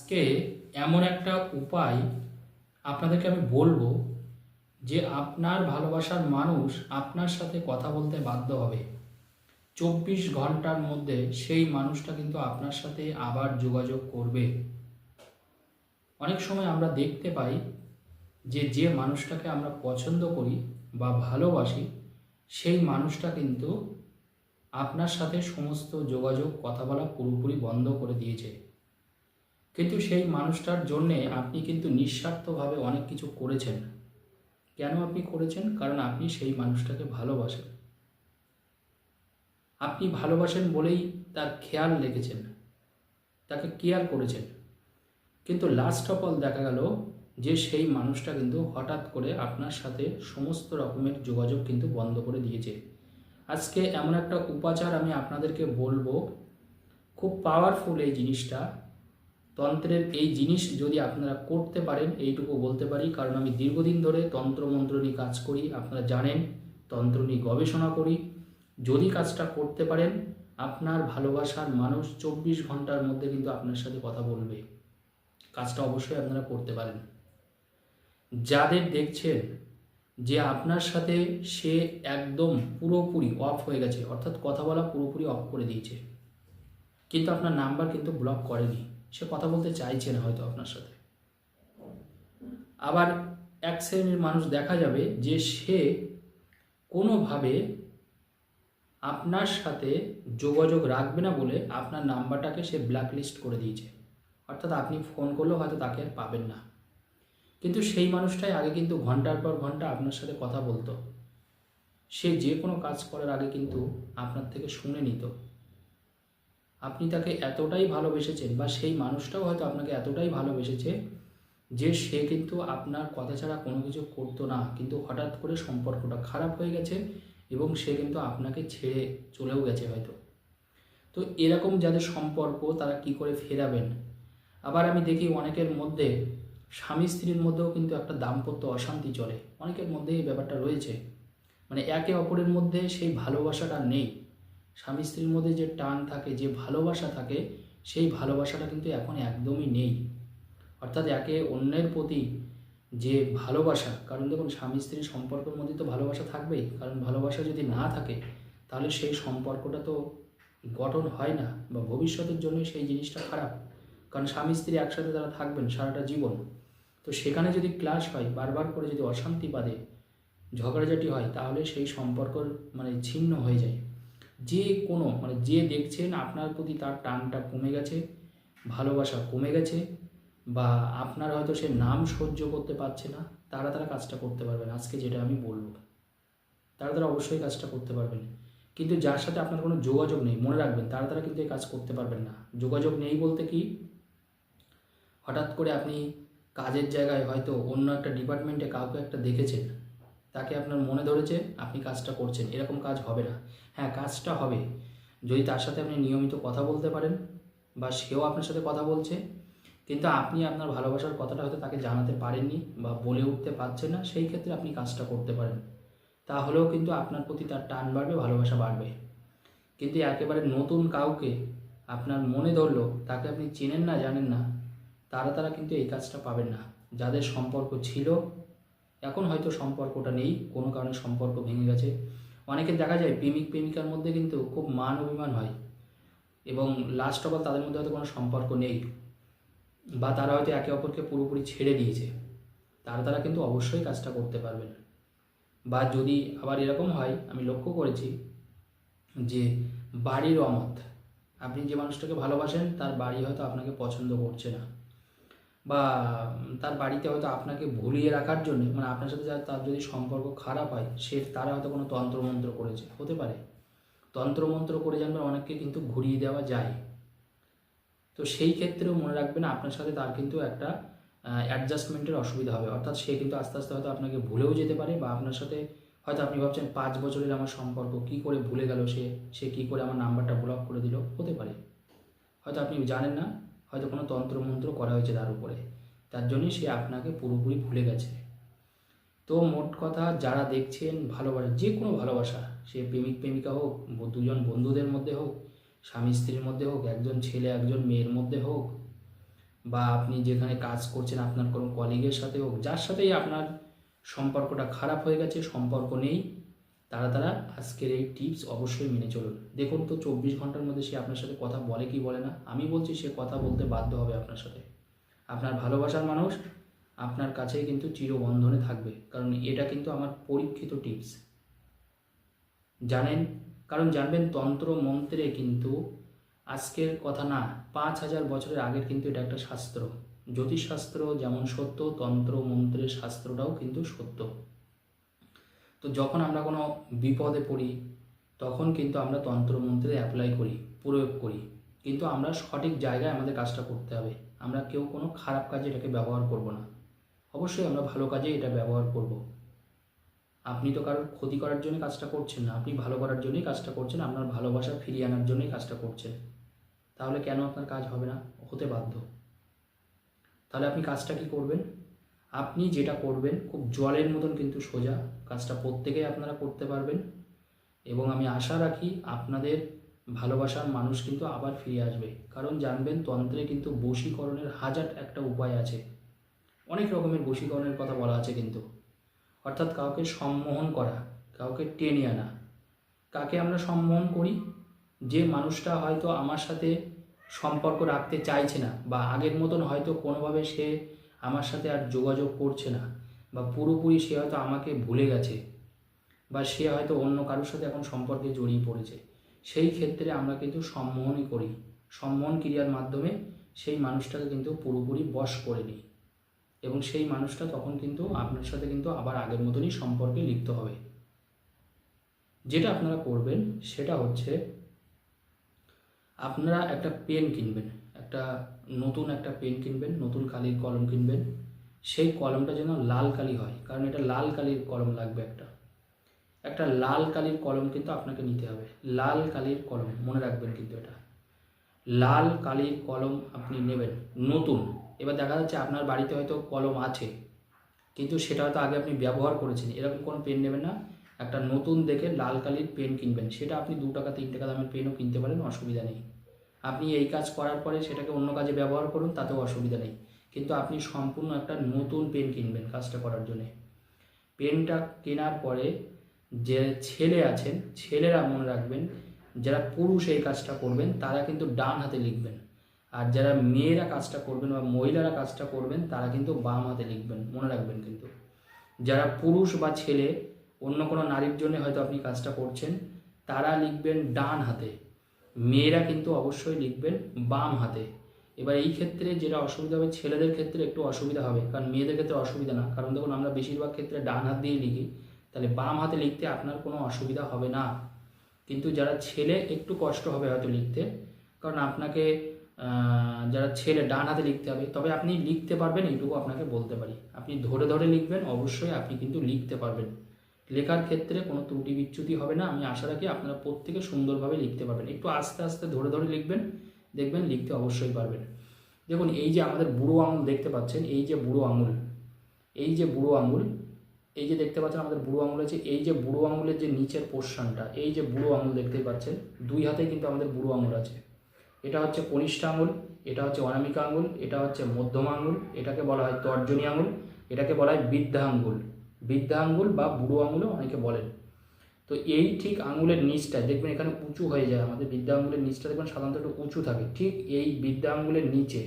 আজকে এমন একটা উপায় আপনাদেরকে আমি বলব যে আপনার ভালোবাসার মানুষ আপনার সাথে কথা বলতে বাধ্য হবে। চব্বিশ ঘণ্টার মধ্যে সেই মানুষটা কিন্তু আপনার সাথে আবার যোগাযোগ করবে। অনেক সময় আমরা দেখতে পাই যে যে মানুষটাকে আমরা পছন্দ করি বা ভালোবাসি, সেই মানুষটা কিন্তু আপনার সাথে সমস্ত যোগাযোগ, কথা বলা পুরোপুরি বন্ধ করে দিয়েছে। কিন্তু সেই মানুষটার জন্যে আপনি কিন্তু নিঃস্বার্থভাবে অনেক কিছু করেছেন। কেন আপনি করেছেন? কারণ আপনি সেই মানুষটাকে ভালোবাসেন। আপনি ভালোবাসেন বলেই তার খেয়াল রেখেছেন। তাকে কেয়ার করেছেন। কিন্তু লাস্ট অফ অল দেখা গেল যে সেই মানুষটা কিন্তু হঠাৎ করে আপনার সাথে সমস্ত রকমের যোগাযোগ কিন্তু বন্ধ করে দিয়েছে। আজকে এমন একটা উপাচার আমি আপনাদেরকে বলব। খুব পাওয়ারফুল এই জিনিসটা। তন্ত্রের এই জিনিস যদি আপনারা করতে পারেন, এইটুকু বলতে পারি। কারণ আমি দীর্ঘদিন ধরে তন্ত্রমন্ত্র নিয়ে কাজ করি, আপনারা জানেন, তন্ত্র নিয়ে গবেষণা করি। যদি কাজটা করতে পারেন, আপনার ভালোবাসার মানুষ চব্বিশ ঘণ্টার মধ্যে কিন্তু আপনার সাথে কথা বলবে। কাজটা অবশ্যই আপনারা করতে পারেন। যাদের দেখছেন যে আপনার সাথে সে একদম পুরোপুরি অফ হয়ে গেছে, অর্থাৎ কথা বলা পুরোপুরি অফ করে দিয়েছে, কিন্তু আপনার নাম্বার কিন্তু ব্লক করেনি। সে কথা বলতে চাইছে না হয়তো আপনার সাথে। আবার এক শ্রেণির মানুষ দেখা যাবে যে সে কোনোভাবে আপনার সাথে যোগাযোগ রাখবে না বলে আপনার নাম্বারটাকে সে ব্ল্যাকলিস্ট করে দিয়েছে। অর্থাৎ আপনি ফোন করলেও হয়তো তাকে আর পাবেন না। কিন্তু সেই মানুষটাই আগে কিন্তু ঘণ্টার পর ঘণ্টা আপনার সাথে কথা বলতো। সে যে কোনো কাজ করার আগে কিন্তু আপনার থেকে শুনে নিত। আপনি তাকে এতটাই ভালোবেসেছেন বা সেই মানুষটাও হয়তো আপনাকে এতটাই ভালোবেসেছে যে সে কিন্তু আপনার কথা ছাড়া কোনো কিছু করতো না। কিন্তু হঠাৎ করে সম্পর্কটা খারাপ হয়ে গেছে এবং সে কিন্তু আপনাকে ছেড়ে চলেও গেছে হয়তো। তো এরকম যাদের সম্পর্ক তারা কি করে ফেরাবেন? আবার আমি দেখি অনেকের মধ্যে স্বামী স্ত্রীর মধ্যেও কিন্তু একটা দাম্পত্য অশান্তি চলে। অনেকের মধ্যে এই ব্যাপারটা রয়েছে। মানে একে অপরের মধ্যে সেই ভালোবাসাটা নেই। স্বামী স্ত্রীর মধ্যে যে টান থাকে, যে ভালোবাসা থাকে, সেই ভালোবাসাটা কিন্তু এখন একদমই নেই। অর্থাৎ একে অন্যের প্রতি যে ভালোবাসা, কারণ দেখুন, স্বামী স্ত্রীর সম্পর্কের মধ্যে তো ভালোবাসা থাকবেই কারণ ভালোবাসা যদি না থাকে, তাহলে সেই সম্পর্কটা তো গঠন হয় না বা ভবিষ্যতের জন্য সেই জিনিসটা খারাপ। কারণ স্বামী স্ত্রী একসাথে তারা থাকবেন, সারাটা জীবন, তো সেখানে যদি ক্লাস হয়, বারবার করে যদি অশান্তি বাদে ঝগড়াঝাটি হয়, তাহলে সেই সম্পর্ক মানে ছিন্ন হয়ে যায়। যে কোনো মানে যে দেখছেন আপনার প্রতি তার টানটা কমে গেছে, ভালোবাসা কমে গেছে, বা আপনার হয়তো সে নাম সহ্য করতে পারছে না, তারা তারা কাজটা করতে পারবেন। আজকে যেটা আমি বলব, তারা তারা অবশ্যই কাজটা করতে পারবেন। কিন্তু যার সাথে আপনার কোনো যোগাযোগ নেই, মনে রাখবেন, তারা তারা কিন্তু এই কাজ করতে পারবেন না। যোগাযোগ নেই বলতে কি, হঠাৎ করে আপনি কাজের জায়গায় হয়তো অন্য একটা ডিপার্টমেন্টে কাউকে একটা দেখেছেন তাকে আপনার মনে ধরেছে, আপনি কাজটা করছেন, এরকম কাজ হবে না। হ্যাঁ কাজটা হবে। যদি তার সাথে আপনি নিয়মিত কথা বলতে পারেন, বা সেও আপনার সাথে কথা বলছে, কিন্তু আপনি আপনার ভালোবাসার কথাটা হয়তো তাকে জানাতে পারেননি, বা বলে উঠতে পারছেন না, সেই ক্ষেত্রে আপনি কাজটা করতে পারেন। তাহলেও কিন্তু আপনার প্রতি তার টান বাড়বে, ভালোবাসা বাড়বে। কিন্তু একেবারে নতুন কাউকে আপনার মনে ধরলো, তাকে আপনি চেনেন না, জানেন না, তারা তারা কিন্তু এই কাজটা পাবেন না। যাদের সম্পর্ক ছিল এখন হয়তো সম্পর্কটা নেই, কোনো কারণে সম্পর্ক ভেঙে গেছে। অনেকে দেখা যায় প্রেমিক, প্রেমিকার মধ্যে কিন্তু খুব মান অভিমান হয় এবং লাস্ট অফ অল তাদের মধ্যে হয়তো কোনো সম্পর্ক নেই বা তারা হয়তো একে অপরকে পুরোপুরি ছেড়ে দিয়েছে। তারা তারা কিন্তু অবশ্যই কাজটা করতে পারবেন বা যদি আবার এরকম হয়, আমি লক্ষ্য করেছি যে বাড়ির অমত, আপনি যে মানুষটাকে ভালোবাসেন, তার বাড়ি হয়তো আপনাকে পছন্দ করছে না। বা তার বাড়িতে হয়তো আপনাকে ভুলিয়ে রাখার জন্য মানে আপনার সাথে যা- তার যদি সম্পর্ক খারাপ হয়, সে, তারা হয়তো কোনো তন্ত্রমন্ত্র করেছে, হতে পারে। তন্ত্রমন্ত্র করে জানবেন, অনেককে কিন্তু ঘুরিয়ে দেওয়া যায়। তো সেই ক্ষেত্রেও মনে রাখবেন, আপনার সাথে তার কিন্তু একটা অ্যাডজাস্টমেন্টের অসুবিধা হবে। অর্থাৎ সে কিন্তু আস্তে আস্তে হয়তো আপনাকে ভুলেও যেতে পারে বা আপনার সাথে হয়তো আপনি ভাবছেন, পাঁচ বছরের আমার সম্পর্ক, কি করে ভুলে গেল সে? সে কি করে আমার নাম্বারটা ব্লক করে দিল? হতে পারে। হয়তো আপনি জানেন না হয়তো কোনো তন্ত্রমন্ত্র করা হয়েছে তার উপরে। তার জন্যই সে আপনাকে পুরোপুরি ভুলে গেছে। তো মোট কথা, যারা দেখছেন ভালোবাসা, যে কোনো ভালোবাসা, সে প্রেমিক প্রেমিকা হোক দুজন বন্ধুদের মধ্যে হোক, স্বামী স্ত্রীর মধ্যে হোক, একজন ছেলে, একজন মেয়ের মধ্যে হোক, বা আপনি যেখানে কাজ করছেন, আপনার কোনো কলিগের সাথে হোক, যার সাথেই আপনার সম্পর্কটা খারাপ হয়ে গেছে, সম্পর্ক নেই তারা তারা আজকের এই টিপস অবশ্যই মেনে চলুন। দেখুন তো চব্বিশ ঘণ্টার মধ্যে সে আপনার সাথে কথা বলে কি বলে না? আমি বলছি সে কথা বলতে বাধ্য হবে আপনার সাথে। আপনার ভালোবাসার মানুষ আপনার কাছেই কিন্তু চিরবন্ধনে থাকবে। কারণ এটা কিন্তু আমার পরীক্ষিত টিপস জানেন? কারণ জানবেন তন্ত্র মন্ত্রে কিন্তু আজকের কথা না, পাঁচ হাজার বছরের আগের কিন্তু এটা একটা শাস্ত্র। জ্যোতিষশাস্ত্র যেমন সত্য, তন্ত্র মন্ত্রের শাস্ত্রটাও কিন্তু সত্য। তো যখন আমরা কোনো বিপদে পড়ি, তখন কিন্তু আমরা তন্ত্রমন্ত্রে অ্যাপ্লাই করি, প্রয়োগ করি। কিন্তু আমরা সঠিক জায়গায় আমাদের কাজটা করতে হবে। আমরা কেউ কোনো খারাপ কাজে এটাকে ব্যবহার করব না। অবশ্যই আমরা ভালো কাজে এটা ব্যবহার করব। আপনি তো কারোর ক্ষতি করার জন্য কাজটা করছেন না, আপনি ভালো করার জন্যই কাজটা করছেন, আপনার ভালোবাসা ফিরিয়ে আনার জন্যই কাজটা করছেন। তাহলে কেন আপনার কাজ হবে না? হতে বাধ্য। তাহলে আপনি কাজটা কি করবেন? আপনি যেটা করবেন, খুব জলের মতন কিন্তু সোজা কাজটা প্রত্যেকেই আপনারা করতে পারবেন। এবং আমি আশা রাখি আপনাদের ভালোবাসার মানুষ কিন্তু আবার ফিরে আসবে। কারণ জানবেন তন্ত্রে কিন্তু বশীকরণের হাজার একটা উপায় আছে। অনেক রকমের বশীকরণের কথা বলা আছে কিন্তু। অর্থাৎ কাউকে সম্মোহন করা, কাউকে টেনে আনা। কাকে আমরা সম্মোহন করি? যে মানুষটা হয়তো আমার সাথে সম্পর্ক রাখতে চাইছে না বা আগের মতন হয়তো কোনোভাবে সে আমার সাথে আর যোগাযোগ করছে না। বা পুরোপুরি সে হয়তো আমাকে ভুলে গেছে বা সে হয়তো অন্য কারোর সাথে এখন সম্পর্কে জড়িয়ে পড়েছে। সেই ক্ষেত্রে আমরা কিন্তু সম্মোহনই করি। সম্মোহন ক্রিয়ার মাধ্যমে সেই মানুষটাকে কিন্তু পুরোপুরি বশ করে নিই এবং সেই মানুষটা তখন কিন্তু আপনার সাথে কিন্তু আবার আগের মতনই সম্পর্কে লিপ্ত হবে। যেটা আপনারা করবেন সেটা হচ্ছে আপনারা একটা পেন কিনবেন, একটা নতুন একটা পেন কিনবেন, নতুন কালির কলম কিনবেন। সেই কলমটা যেন লাল কালি হয়, কারণ এটা লাল কালির কলম লাগবে একটা। একটা লাল কালির কলম কিন্তু আপনাকে নিতে হবে। লাল কালির কলম, মনে রাখবেন কিন্তু এটা। লাল কালির কলম আপনি নেবেন, নতুন। এবার দেখা যাচ্ছে আপনার বাড়িতে হয়তো কলম আছে, কিন্তু সেটা হয়তো আগে আপনি ব্যবহার করেছেন। এরকম কোনো পেন নেবেন না। একটা নতুন দেখে লাল কালির পেন কিনবেন। সেটা আপনি দু টাকা, তিন টাকা দামের পেনও কিনতে পারেন, অসুবিধা নেই। আপনি এই কাজ করার পরে সেটাকে অন্য কাজে ব্যবহার করুন, তাতেও অসুবিধা নেই। কিন্তু আপনি সম্পূর্ণ একটা নতুন পেন কিনবেন কাজটা করার জন্যে। পেনটা কেনার পরে যে ছেলে আছেন, ছেলেরা মনে রাখবেন, যারা পুরুষ এই কাজটা করবেন, তারা কিন্তু ডান হাতে লিখবেন। আর যারা মেয়েরা কাজটা করবেন বা মহিলারা কাজটা করবেন, তারা কিন্তু বাম হাতে লিখবেন, মনে রাখবেন কিন্তু। যারা পুরুষ বা ছেলে, অন্য কোনো নারীর জন্য হয়তো আপনি কাজটা করছেন, তারা লিখবেন ডান হাতে। মেয়েরা কিন্তু অবশ্যই লিখবেন বাম হাতে। এবার এই ক্ষেত্রে যেটা অসুবিধা হবে, ছেলেদের ক্ষেত্রে একটু অসুবিধা হবে, কারণ মেয়েদের ক্ষেত্রে অসুবিধা না। কারণ দেখুন, আমরা বেশিরভাগ ক্ষেত্রে ডান হাত দিয়ে লিখি, তাহলে বাম হাতে লিখতে আপনার কোনো অসুবিধা হবে না। কিন্তু যারা ছেলে, একটু কষ্ট হবে হয়তো লিখতে। কারণ আপনাকে যারা ছেলে, ডান হাতে লিখতে হবে, তবে আপনি লিখতে পারবেন, এইটুকু আপনাকে বলতে পারি। আপনি ধরে ধরে লিখবেন, অবশ্যই আপনি কিন্তু লিখতে পারবেন। লেখার ক্ষেত্রে কোনো ত্রুটি বিচ্যুতি হবে না। আমি আশা রাখি আপনারা প্রত্যেকে সুন্দরভাবে লিখতে পারবেন। একটু আস্তে আস্তে ধরে ধরে লিখবেন দেখবেন, লিখতে অবশ্যই পারবেন। দেখুন, এই যে আমাদের বুড়ো আঙুল দেখতে পাচ্ছেন, এই যে বুড়ো আঙুল, এই যে বুড়ো আঙুল, এই যে দেখতে পাচ্ছেন আমাদের বুড়ো আঙুল আছে, এই যে বুড়ো আঙুলের যে নিচের পোর্শনটা, এই যে বুড়ো আঙুল দেখতে পাচ্ছেন, দুই হাতে কিন্তু আমাদের বুড়ো আঙুল আছে। এটা হচ্ছে কনিষ্ঠ আঙুল, এটা হচ্ছে অনামিকা আঙুল, এটা হচ্ছে মধ্যম আঙুল, এটাকে বলা হয় তর্জনী আঙুল, এটাকে বলা হয় বৃদ্ধা আঙুল বৃদ্ধা আঙুল বা বুড়ো আঙুলও অনেকে বলেন। তো এই ঠিক আঙুলের নিচটা, দেখবেন এখানে উঁচু হয়ে যায়, আমাদের বৃদ্ধা আঙুলের নিচটা দেখবেন সাধারণত একটু উঁচু থাকে, ঠিক এই বৃদ্ধা আঙুলের নিচে,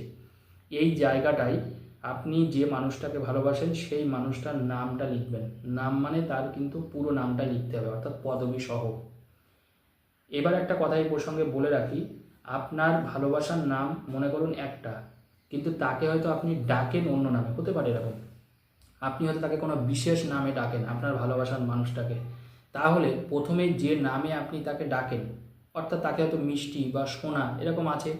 এই জায়গাটায় আপনি যে মানুষটাকে ভালোবাসেন, সেই মানুষটার নামটা লিখবেন, নাম মানে তার কিন্তু পুরো নামটা লিখতে হবে, অর্থাৎ পদবী সহ। এবার একটা কথা এই প্রসঙ্গে বলে রাখি, আপনার ভালোবাসার নাম, মনে করুন একটা, কিন্তু তাকে হয়তো আপনি ডাকেন অন্য নামে, হতে পারে এরকম। আপনি হয়তো তাকে কোনো বিশেষ নামে ডাকেন, আপনার ভালোবাসার মানুষটাকে। তাহলে প্রথমে যে নামে আপনি তাকে ডাকেন, অর্থাৎ তাকে হয়তো মিষ্টি বা সোনা এরকম আছে,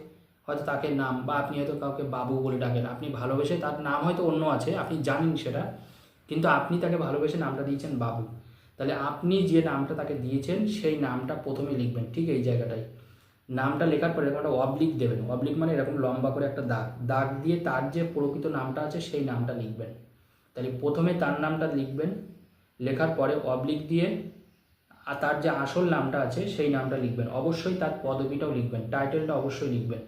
হয়তো তাকে নাম বা আপনি হয়তো কাউকে বাবু বলে ডাকেন। আপনি ভালোবেসে তার নাম হয়তো অন্য আছে, আপনি জানেন সেটা, কিন্তু আপনি তাকে ভালোবেসে নামটা দিয়েছেন বাবু। তাহলে আপনি যে নামটা তাকে দিয়েছেন, সেই নামটা প্রথমে লিখবেন, ঠিক এই জায়গাটায়। নামটা লেখার পরে এরকম একটা অবলিক দেবেন। অবলিক মানে এরকম লম্বা করে একটা দাগ। দাগ দিয়ে তার যে প্রকৃত নামটা আছে, সেই নামটা লিখবেন। তাহলে প্রথমে তার নামটা লিখবেন, লেখার পরে অবলিক দিয়ে আর তার যে আসল নামটা আছে, সেই নামটা লিখবেন। অবশ্যই তার পদবিটাও লিখবেন, টাইটেলটা অবশ্যই লিখবেন।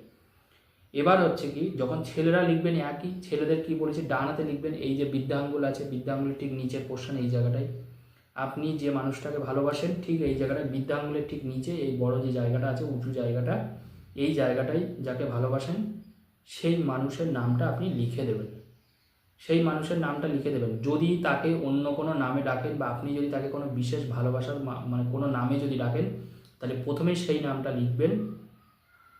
এবার হচ্ছে কি, যখন ছেলেরা লিখবেন একই, ছেলেদের কি বলেছি ডানাতে লিখবেন, এই যে বৃদ্ধাঙ্গুল আছে বৃদ্ধাঙ্গুলের ঠিক নিচের পোর্শন এই জায়গাটায়। আপনি যে মানুষটাকে ভালোবাসেন, ঠিক এই জায়গাটায়, বৃদ্ধাঙ্গুলের ঠিক নিচে এই বড় যে জায়গাটা আছে, উঁচু জায়গাটা, এই জায়গাটাই যাকে ভালোবাসেন, সেই মানুষের নামটা আপনি লিখে দেবেন। সেই মানুষের নামটা লিখে দেবেন। যদি তাকে অন্য কোনো নামে ডাকেন বা আপনি যদি তাকে কোনো বিশেষ ভালোবাসার মানে কোনো নামে যদি ডাকেন, তাহলে প্রথমে সেই নামটা লিখবেন।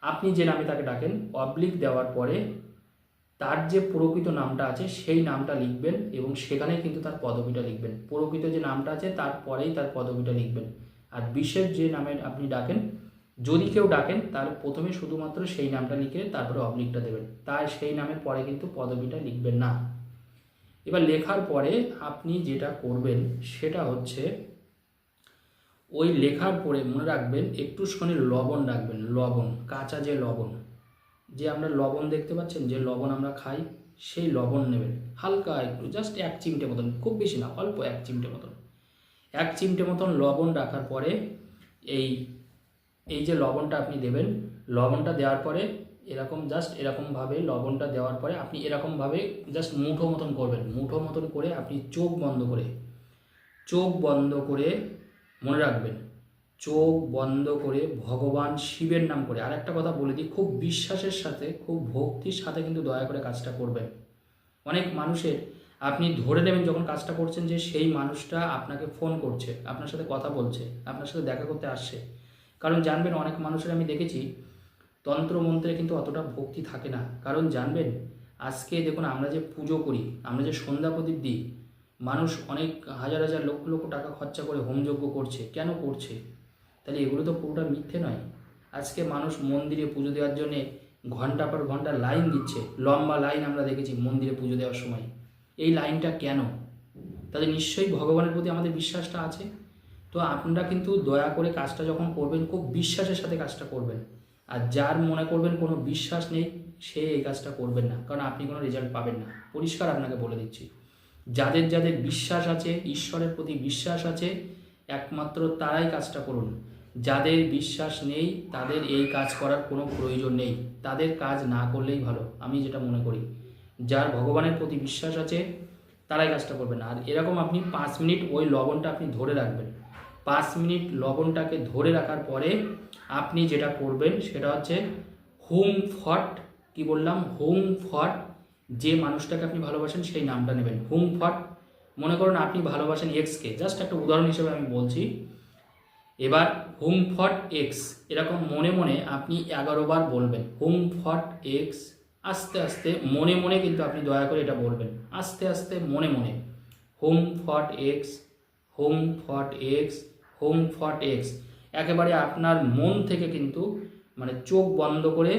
আপনি যে নামে তাকে ডাকেন, অবলিক দেওয়ার পরে তার যে প্রকৃত নামটা আছে, সেই নামটা লিখবেন এবং সেখানে কিন্তু তার পদবিটা লিখবেন। প্রকৃত যে নামটা আছে তারপরেই তার পদবিটা লিখবেন। আর বিশেষ যে নামে আপনি ডাকেন, যদি কেউ ডাকেন, তাহলে প্রথমে শুধুমাত্র সেই নামটা লিখে তারপরে অবলিকটা দেবেন। তাই সেই নামের পরে কিন্তু পদবিটা লিখবেন না। এবার লেখার পরে আপনি যেটা করবেন সেটা হচ্ছে ওই লেখার পরে মনে রাখবেন একটুখানি লবণ রাখবেন, লবণ, কাঁচা যে লবণ, যে আমরা লবণ দেখতে পাচ্ছেন, যে লবণ আমরা খাই, সেই লবণ নেবেন। হালকা একটু জাস্ট এক চিমটে মতন, খুব বেশি না, অল্প এক চিমটে মতন। এক চিমটে মতন লবণ রাখার পরে এই এই যে লবণটা আপনি দেবেন, লবণটা দেওয়ার পরে এরকম জাস্ট এরকমভাবে লবণটা দেওয়ার পরে আপনি এরকমভাবে জাস্ট মুঠো মতন করবেন। মুঠো মতন করে আপনি চোখ বন্ধ করে, চোখ বন্ধ করে মনে রাখবেন, চোখ বন্ধ করে ভগবান শিবের নাম করে। আর একটা কথা বলে দিই, খুব বিশ্বাসের সাথে, খুব ভক্তির সাথে কিন্তু দয়া করে কাজটা করবেন। অনেক মানুষের, আপনি ধরে নেবেন যখন কাজটা করছেন যে সেই মানুষটা আপনাকে ফোন করছে, আপনার সাথে কথা বলছে, আপনার সাথে দেখা করতে আসছে। কারণ জানবেন অনেক মানুষের আমি দেখেছি তন্ত্রমন্ত্রে কিন্তু অতটা ভক্তি থাকে না। কারণ জানবেন, আজকে দেখুন আমরা যে পুজো করি, আমরা যে সন্ধ্যা প্রদীপ দিই, মানুষ অনেক হাজার হাজার লক্ষ লক্ষ টাকা খরচা করে হোমযজ্ঞ করছে। কেন করছে? তাহলে এগুলো তো পুরোটা মিথ্যে নয়। আজকে মানুষ মন্দিরে পুজো দেওয়ার জন্যে ঘণ্টা পর ঘণ্টা লাইন দিচ্ছে। লম্বা লাইন আমরা দেখেছি মন্দিরে পুজো দেওয়ার সময়। এই লাইনটা কেন? তাদের নিশ্চয়ই ভগবানের প্রতি আমাদের বিশ্বাসটা আছে। তো আপনারা কিন্তু দয়া করে কাজটা যখন করবেন, খুব বিশ্বাসের সাথে কাজটা করবেন। আর যার মনে করবেন কোনো বিশ্বাস নেই, সে এই কাজটা করবেন না, কারণ আপনি কোনো রেজাল্ট পাবেন না। পরিষ্কার আপনাকে বলে দিচ্ছি। যাদের যাদের বিশ্বাস আছে, ঈশ্বরের প্রতি বিশ্বাস আছে, একমাত্র তারাই কাজটা করুন। যাদের বিশ্বাস নেই, তাদের এই কাজ করার কোনো প্রয়োজন নেই। তাদের কাজ না করলেই ভালো, আমি যেটা মনে করি। যার ভগবানের প্রতি বিশ্বাস আছে, তারাই কাজটা করবেন আর এরকম আপনি পাঁচ মিনিট ওই লবণটা আপনি ধরে রাখবেন। পাঁচ মিনিট লবণটাকে ধরে রাখার পরে আপনি যেটা করবেন সেটা হচ্ছে হুম ফট, কি বললাম? হুম ফট, যে মানুষটাকে আপনি ভালোবাসেন সেই নামটা নেবেন। হুম ফট, মনে করুন আপনি ভালোবাসেন এক্সকে জাস্ট একটা উদাহরণ হিসেবে আমি বলছি। এবার হুম ফট এক্স এরকম মনে মনে আপনি এগারো বার বলবেন। হুম ফট এক্স আস্তে আস্তে মনে মনে কিন্তু আপনি দয়া করে এটা বলবেন। আস্তে আস্তে মনে মনে। হোম ফট এক্স হোম ফট এক্স হোম ফট এক্স একেবারে আপনার মন থেকে কিন্তু মানে চোখ বন্ধ করে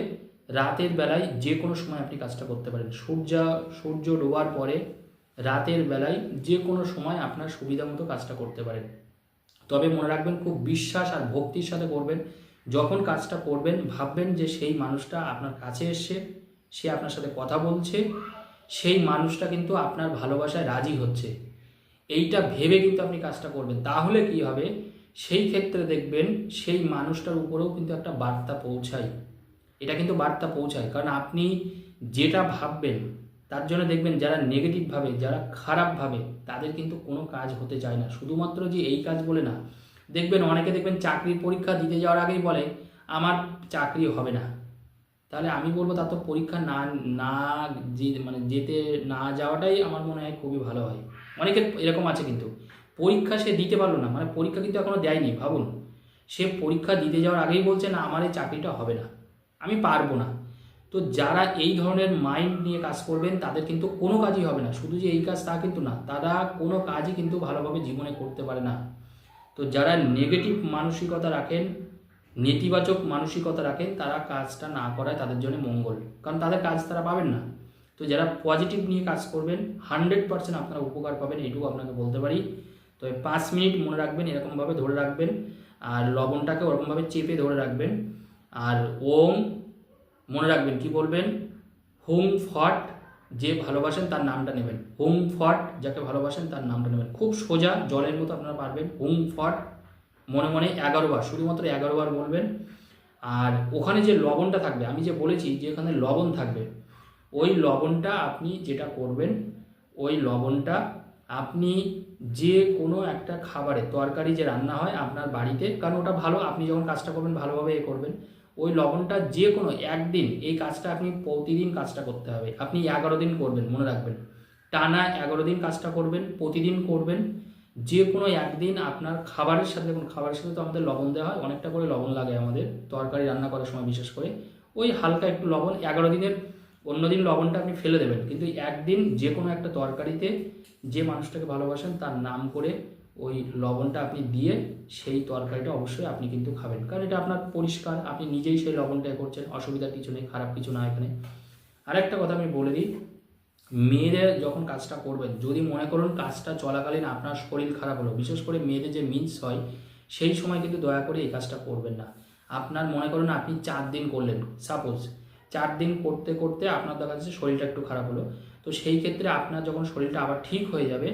রাতের বেলায় যে কোনো সময় আপনি কাজটা করতে পারেন। সূর্য সূর্য ডোবার পরে রাতের বেলায় যে কোনো সময় আপনার সুবিধা মতো কাজটা করতে পারেন। তবে মনে রাখবেন, খুব বিশ্বাস আর ভক্তির সাথে করবেন। যখন কাজটা করবেন, ভাববেন যে সেই মানুষটা আপনার কাছে এসছে, সে আপনার সাথে কথা বলছে, সেই মানুষটা কিন্তু আপনার ভালোবাসায় রাজি হচ্ছে। এইটা ভেবে কিন্তু আপনি কাজটা করবেন। তাহলে কি হবে? সেই ক্ষেত্রে দেখবেন সেই মানুষটার উপরেও কিন্তু একটা বার্তা পৌঁছায়। এটা কিন্তু বার্তা পৌঁছায়। কারণ আপনি যেটা ভাববেন, তার জন্য দেখবেন যারা নেগেটিভভাবে যারা খারাপভাবে তাদের কিন্তু কোনো কাজ হতে চায় না। শুধুমাত্র যে এই কাজ বলে না। দেখবেন অনেকে দেখবেন চাকরির পরীক্ষা দিতে যাওয়ার আগেই বলে, আমার চাকরি হবে না। তাহলে আমি বলব তার তো পরীক্ষা না না মানে যেতে না যাওয়াটাই আমার মনে হয় খুবই ভালো হয়। অনেকের এরকম আছে কিন্তু। পরীক্ষা সে দিতে পারল না মানে পরীক্ষা কিন্তু এখনও দেয়নি, ভাবুন। সে পরীক্ষা দিতে যাওয়ার আগেই বলছে, না আমার এই চাকরিটা হবে না, আমি পারব না। তো যারা এই ধরনের মাইন্ড নিয়ে কাজ করবেন, তাদের কিন্তু কোনো কাজই হবে না, শুধু যে এই কাজ তা কিন্তু না, তারা কোনো কাজই কিন্তু ভালোভাবে জীবনে করতে পারে না। তো যারা নেগেটিভ মানসিকতা রাখেন, নেতিবাচক মানসিকতা রাখেন, তারা কাজটা না করায় তাদের জন্য মঙ্গল, কারণ তাদের কাজ তারা পাবেন না। তো যারা পজিটিভ নিয়ে কাজ করবেন হান্ড্রেড পার্সেন্ট আপনারা উপকার পাবেন, এইটুকু আপনাকে বলতে পারি। তো পাঁচ মিনিট মনে রাখবেন, এরকমভাবে ধরে রাখবেন, আর লবণটাকে ওরকমভাবে চেপে ধরে রাখবেন, আর ওম মনে রাখবেন, কি বলবেন? হুম ফট যে ভালোবাসেন তার নামটা নেবেন। হুম ফট যাকে ভালোবাসেন তার নামটা নেবেন। খুব সোজা জলের মতো আপনারা পারবেন। হুম ফট মনে মনে এগারো বার শুধুমাত্র এগারো বার বলবেন। আর ওখানে যে লবণটা থাকবে, আমি যে বলেছি যে এখানে লবণ থাকবে, ওই লবণটা আপনি যেটা করবেন, ওই লবণটা আপনি যে কোনো একটা খাবারে তরকারি যে রান্না হয় আপনার বাড়িতে, কারণ ওটা ভালো, আপনি যখন কাজটা করবেন ভালোভাবে এ করবেন, ওই লবণটা যে কোনো একদিন এই কাজটা আপনি প্রতিদিন কাজটা করতে হবে। আপনি এগারো দিন করবেন, মনে রাখবেন। টানা এগারো দিন কাজটা করবেন, প্রতিদিন করবেন, যে কোনো একদিন আপনার খাবারের সাথে, দেখুন, খাবারের সাথে তো আমাদের লবণ দেওয়া হয়, অনেকটা করে লবণ লাগে আমাদের তরকারি রান্না করার সময় বিশেষ করে। ওই হালকা একটু লবণ, এগারো দিনের অন্যদিন লবণটা আপনি ফেলে দেবেন। কিন্তু একদিন যে কোনো একটা তরকারিতে যে মানুষটাকে ভালোবাসেন, তার নাম করে ওই লবণটা আপনি দিয়ে সেই তরকারিটা অবশ্যই আপনি কিন্তু খাবেন। কারণ এটা আপনার পরিষ্কার, আপনি নিজেই সেই লবণটা করছেন, অসুবিধার কিছু নেই, খারাপ কিছু না এখানে। আরেকটা কথা আমি বলে দিই, মেয়েদের যখন কাজটা করবেন, যদি মনে করুন কাজটা চলাকালীন আপনার শরীর খারাপ হলো, বিশেষ করে মেয়েদের যে মিন্স হয়, সেই সময় কিন্তু দয়া করে এই কাজটা করবেন না। আপনার মনে করুন আপনি চার দিন করলেন সাপোজ চার দিন করতে করতে আপনার দেখা যাচ্ছে শরীরটা একটু খারাপ হলো। তো সেই ক্ষেত্রে আপনার যখন শরীরটা আবার ঠিক হয়ে যাবে,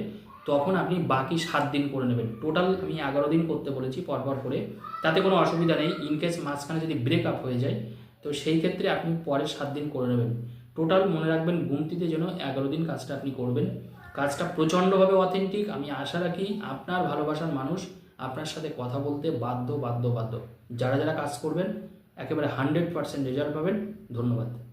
তখন আপনি বাকি সাত দিন করে নেবেন। টোটাল আমি এগারো দিন করতে বলেছি পরপর করে। তাতে কোনো অসুবিধা নেই। ইনকেস মাঝখানে যদি ব্রেকআপ হয়ে যায়, তো সেই ক্ষেত্রে আপনি পরে সাত দিন করে নেবেন। টোটাল মনে রাখবেন গুমতিতে যেন এগারো দিন কাজটা আপনি করবেন। কাজটা প্রচণ্ডভাবে অথেন্টিক আমি আশা রাখি আপনার ভালোবাসার মানুষ আপনার সাথে কথা বলতে বাধ্য বাধ্য বাধ্য। যারা যারা কাজ করবেন একেবারে হান্ড্রেড পারসেন্ট রেজাল্ট পাবেন। ধন্যবাদ।